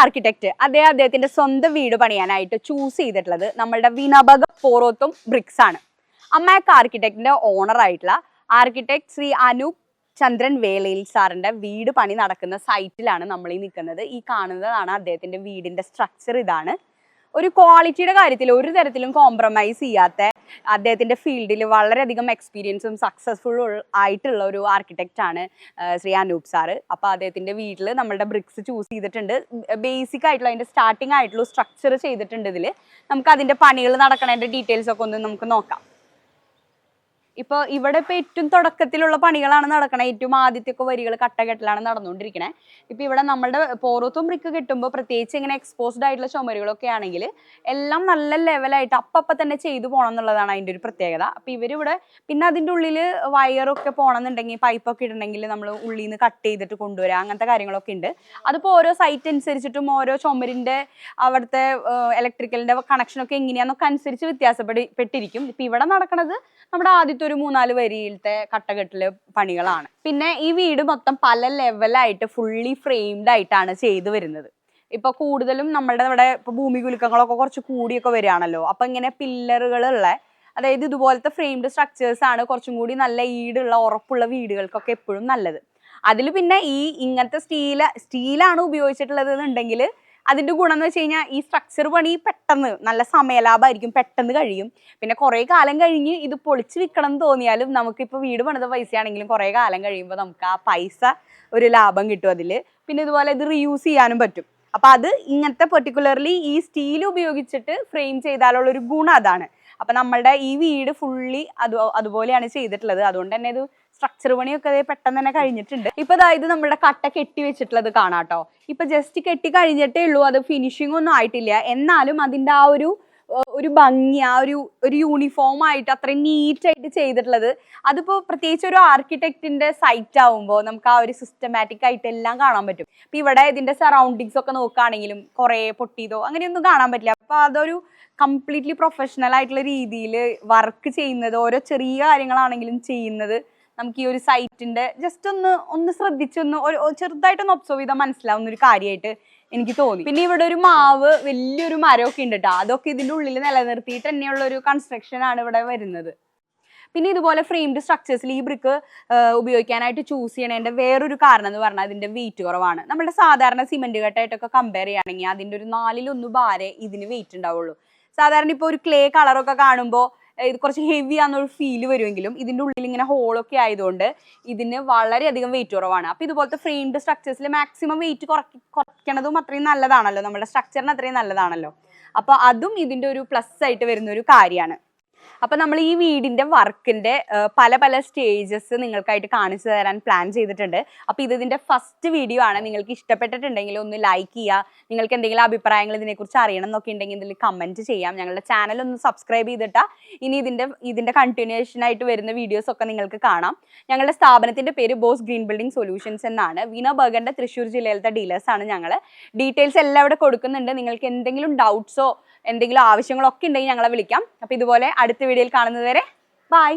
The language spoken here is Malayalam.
ആർക്കിടെക്ട് അദ്ദേഹം അദ്ദേഹത്തിന്റെ സ്വന്തം വീട് പണിയാനായിട്ട് ചൂസ് ചെയ്തിട്ടുള്ളത് നമ്മളുടെ വിനബക പോറോത്തും ബ്രിക്സ് ആണ്. അമ്മയൊക്കെ ആർക്കിടെക്ടിന്റെ ഓണർ ആയിട്ടുള്ള ആർക്കിടെക്ട് ശ്രീ അനൂപ് ചന്ദ്രൻ വേലയിൽ സാറിന്റെ വീട് പണി നടക്കുന്ന സൈറ്റിലാണ് നമ്മൾ ഈ നിൽക്കുന്നത്. ഈ കാണുന്നതാണ് അദ്ദേഹത്തിന്റെ വീടിന്റെ സ്ട്രക്ചർ ഇതാണ്. ഒരു ക്വാളിറ്റിയുടെ കാര്യത്തിൽ ഒരു തരത്തിലും കോംപ്രമൈസ് ചെയ്യാത്ത അദ്ദേഹത്തിന്റെ ഫീൽഡിൽ വളരെയധികം എക്സ്പീരിയൻസും സക്സസ്ഫുൾ ആയിട്ടുള്ള ഒരു ആർക്കിടെക്റ്റ് ആണ് ശ്രീ അനൂപ് സാറ്. അപ്പോൾ അദ്ദേഹത്തിന്റെ വീട്ടിൽ നമ്മളുടെ ബ്രിക്സ് ചൂസ് ചെയ്തിട്ടുണ്ട്. ബേസിക് ആയിട്ടുള്ള അതിന്റെ സ്റ്റാർട്ടിംഗ് ആയിട്ടുള്ള സ്ട്രക്ചർ ചെയ്തിട്ടുണ്ട് ഇതിൽ നമുക്ക് അതിന്റെ പണികൾ നടക്കണതിന്റെ ഡീറ്റെയിൽസ് ഒക്കെ ഒന്ന് നമുക്ക് നോക്കാം. ഇപ്പോൾ ഇവിടെ ഇപ്പൊ ഏറ്റവും തുടക്കത്തിലുള്ള പണികളാണ് നടക്കുന്നത് ഏറ്റവും ആദ്യത്തെ ഒക്കെ വരികൾ കട്ടകെട്ടിലാണ് നടന്നുകൊണ്ടിരിക്കണേ. ഇപ്പൊ ഇവിടെ നമ്മുടെ പോറത്തും ബ്രിക്ക് കിട്ടുമ്പോൾ പ്രത്യേകിച്ച് ഇങ്ങനെ എക്സ്പോസ്ഡ് ആയിട്ടുള്ള ചുമരുകളൊക്കെ ആണെങ്കിൽ എല്ലാം നല്ല ലെവലായിട്ട് അപ്പം തന്നെ ചെയ്തു പോകണം എന്നുള്ളതാണ് അതിന്റെ ഒരു പ്രത്യേകത. അപ്പൊ ഇവരിവിടെ പിന്നെ അതിന്റെ ഉള്ളിൽ വയറൊക്കെ പോകണമെന്നുണ്ടെങ്കിൽ പൈപ്പൊക്കെ ഇടണമെങ്കിൽ നമ്മൾ ഉള്ളിൽ നിന്ന് കട്ട് ചെയ്തിട്ട് കൊണ്ടുവരാം അങ്ങനത്തെ കാര്യങ്ങളൊക്കെ ഉണ്ട്. അതിപ്പോൾ ഓരോ സൈറ്റ് അനുസരിച്ചിട്ടും ഓരോ ചുമരിന്റെ അവിടുത്തെ ഇലക്ട്രിക്കലിന്റെ കണക്ഷനൊക്കെ എങ്ങനെയാണെന്നൊക്കെ അനുസരിച്ച് വ്യത്യാസപ്പെടി പെട്ടിരിക്കും. ഇപ്പൊ ഇവിടെ നടക്കുന്നത് നമ്മുടെ ആദ്യത്തെ ഒരു മൂന്നാൽ വരിയിലത്തെ കട്ടകെട്ടിൽ പണികളാണ്. പിന്നെ ഈ വീട് മൊത്തം പല ലെവലായിട്ട് ഫുള്ളി ഫ്രെയിംഡ് ആയിട്ടാണ് ചെയ്തു വരുന്നത്. ഇപ്പൊ കൂടുതലും നമ്മുടെ ഇവിടെ ഇപ്പൊ ഭൂമി കുലുക്കങ്ങളൊക്കെ കുറച്ച് കൂടിയൊക്കെ വരികയാണല്ലോ. അപ്പൊ ഇങ്ങനെ പില്ലറുകളുള്ള അതായത് ഇതുപോലത്തെ ഫ്രെയിംഡ് സ്ട്രക്ചേഴ്സ് ആണ് കുറച്ചും കൂടി നല്ല ഈടുള്ള ഉറപ്പുള്ള വീടുകൾക്കൊക്കെ എപ്പോഴും നല്ലത്. അതിൽ പിന്നെ ഈ ഇങ്ങനത്തെ സ്റ്റീല സ്റ്റീലാണ് ഉപയോഗിച്ചിട്ടുള്ളത് എന്നുണ്ടെങ്കിൽ അതിന്റെ ഗുണം എന്ന് വെച്ച് കഴിഞ്ഞാൽ ഈ സ്ട്രക്ചർ പണി പെട്ടെന്ന് നല്ല സമയലാഭമായിരിക്കും പെട്ടെന്ന് കഴിയും. പിന്നെ കുറേ കാലം കഴിഞ്ഞ് ഇത് പൊളിച്ച് വിൽക്കണം എന്ന് തോന്നിയാലും നമുക്കിപ്പോൾ വീട് പണിത പൈസയാണെങ്കിലും കുറേ കാലം കഴിയുമ്പോൾ നമുക്ക് ആ പൈസ ഒരു ലാഭം കിട്ടും അതിൽ പിന്നെ ഇതുപോലെ ഇത് റീയൂസ് ചെയ്യാനും പറ്റും. അപ്പോൾ അത് ഇങ്ങനത്തെ പെർട്ടിക്കുലർലി ഈ സ്റ്റീൽ ഉപയോഗിച്ചിട്ട് ഫ്രെയിം ചെയ്താലുള്ള ഒരു ഗുണം അതാണ്. അപ്പം നമ്മളുടെ ഈ വീട് ഫുള്ളി അത് അതുപോലെയാണ് ചെയ്തിട്ടുള്ളത്. അതുകൊണ്ട് തന്നെ ഇത് സ്ട്രക്ചർ പണിയൊക്കെ അതേ പെട്ടെന്ന് തന്നെ കഴിഞ്ഞിട്ടുണ്ട്. ഇപ്പൊ അതായത് നമ്മുടെ കട്ട കെട്ടി വെച്ചിട്ടുള്ളത് കാണാട്ടോ ഇപ്പൊ ജസ്റ്റ് കെട്ടി കഴിഞ്ഞിട്ടേ ഉള്ളൂ അത് ഫിനിഷിംഗ് ഒന്നും ആയിട്ടില്ല. എന്നാലും അതിന്റെ ആ ഒരു ഒരു ഭംഗി ആ ഒരു ഒരു യൂണിഫോം ആയിട്ട് അത്രയും നീറ്റ് ആയിട്ട് ചെയ്തിട്ടുള്ളത്. അതിപ്പോ പ്രത്യേകിച്ച് ഒരു ആർക്കിടെക്റ്റിന്റെ സൈറ്റ് ആവുമ്പോൾ നമുക്ക് ആ ഒരു സിസ്റ്റമാറ്റിക് ആയിട്ട് എല്ലാം കാണാൻ പറ്റും. ഇപ്പൊ ഇവിടെ ഇതിന്റെ സറൗണ്ടിങ്സ് ഒക്കെ നോക്കുകയാണെങ്കിലും കുറെ പൊട്ടിയതോ അങ്ങനെയൊന്നും കാണാൻ പറ്റില്ല. അപ്പൊ അതൊരു കംപ്ലീറ്റ്ലി പ്രൊഫഷണൽ ആയിട്ടുള്ള രീതിയിൽ വർക്ക് ചെയ്യുന്നത് ഓരോ ചെറിയ കാര്യങ്ങളാണെങ്കിലും ചെയ്യുന്നത് നമുക്ക് ഈ ഒരു സൈറ്റിന്റെ ജസ്റ്റ് ഒന്ന് ഒന്ന് ശ്രദ്ധിച്ചൊന്ന് ചെറുതായിട്ടൊന്ന് ഒബ്സർവ് ചെയ്താൽ മനസ്സിലാവുന്ന ഒരു കാര്യമായിട്ട് എനിക്ക് തോന്നി. പിന്നെ ഇവിടെ ഒരു മാവ് വലിയൊരു മരമൊക്കെ ഉണ്ട് കേട്ടോ അതൊക്കെ ഇതിന്റെ ഉള്ളിൽ നിലനിർത്തിയിട്ട് തന്നെയുള്ള ഒരു കൺസ്ട്രക്ഷൻ ആണ് ഇവിടെ വരുന്നത്. പിന്നെ ഇതുപോലെ ഫ്രെയിംഡ് സ്ട്രക്ചേഴ്സിൽ ഈ ബ്രിക്ക് ഉപയോഗിക്കാനായിട്ട് ചൂസ് ചെയ്യണതിന്റെ വേറൊരു കാരണം എന്ന് പറഞ്ഞാൽ അതിന്റെ വെയിറ്റ് കുറവാണ്. നമ്മുടെ സാധാരണ സിമെന്റ് കട്ടായിട്ടൊക്കെ കമ്പയർ ചെയ്യുകയാണെങ്കിൽ അതിന്റെ ഒരു നാലിലൊന്ന് ഭാരേ ഇതിന് വെയിറ്റ് ഉണ്ടാവുള്ളൂ. സാധാരണ ഇപ്പോൾ ഒരു ക്ലേ കളറൊക്കെ കാണുമ്പോൾ ഇത് കുറച്ച് ഹെവി ആണെന്നൊരു ഫീൽ വരുമെങ്കിലും ഇതിന്റെ ഉള്ളിൽ ഇങ്ങനെ ഹോളൊക്കെ ആയതുകൊണ്ട് ഇതിന് വളരെയധികം വെയിറ്റ് കുറവാണ്. അപ്പോൾ ഇതുപോലത്തെ ഫ്രെയിംഡ് സ്ട്രക്ചേഴ്സിൽ മാക്സിമം വെയിറ്റ് കുറയ്ക്ക കുറയ്ക്കണതും അത്രയും നല്ലതാണല്ലോ. നമ്മുടെ സ്ട്രക്ചറിന് അത്രയും നല്ലതാണല്ലോ. അപ്പോൾ അതും ഇതിന്റെ ഒരു പ്ലസ് ആയിട്ട് വരുന്ന ഒരു കാര്യമാണ്. അപ്പൊ നമ്മൾ ഈ വീടിന്റെ വർക്കിന്റെ പല പല സ്റ്റേജസ് നിങ്ങൾക്കായിട്ട് കാണിച്ചു തരാൻ പ്ലാൻ ചെയ്തിട്ടുണ്ട്. അപ്പൊ ഇത് ഇതിന്റെ ഫസ്റ്റ് വീഡിയോ ആണ്. നിങ്ങൾക്ക് ഇഷ്ടപ്പെട്ടിട്ടുണ്ടെങ്കിൽ ഒന്ന് ലൈക്ക് ചെയ്യുക. നിങ്ങൾക്ക് എന്തെങ്കിലും അഭിപ്രായങ്ങൾ ഇതിനെക്കുറിച്ച് അറിയണം എന്നൊക്കെ ഉണ്ടെങ്കിൽ ഇതിൽ കമന്റ് ചെയ്യാം. ഞങ്ങളുടെ ചാനൽ ഒന്ന് സബ്സ്ക്രൈബ് ചെയ്തിട്ടാ. ഇനി ഇതിന്റെ ഇതിന്റെ കണ്ടിന്യൂഷൻ ആയിട്ട് വരുന്ന വീഡിയോസ് ഒക്കെ നിങ്ങൾക്ക് കാണാം. ഞങ്ങളുടെ സ്ഥാപനത്തിന്റെ പേര് ബോസ് ഗ്രീൻ ബിൽഡിംഗ് സൊല്യൂഷൻസ് എന്നാണ്. വിനോ ബർഗറിന്റെ തൃശ്ശൂർ ജില്ലയിലത്തെ ഡീലേഴ്സ് ആണ് ഞങ്ങൾ ഡീറ്റെയിൽസ് എല്ലാം ഇവിടെ കൊടുക്കുന്നുണ്ട്. നിങ്ങൾക്ക് എന്തെങ്കിലും ഡൗട്ട്സോ എന്തെങ്കിലും ആവശ്യങ്ങളൊക്കെ ഉണ്ടെങ്കിൽ ഞങ്ങളെ വിളിക്കാം. അപ്പോൾ ഇതുപോലെ അടുത്ത വീഡിയോയിൽ കാണുന്നത് വരെ ബൈ.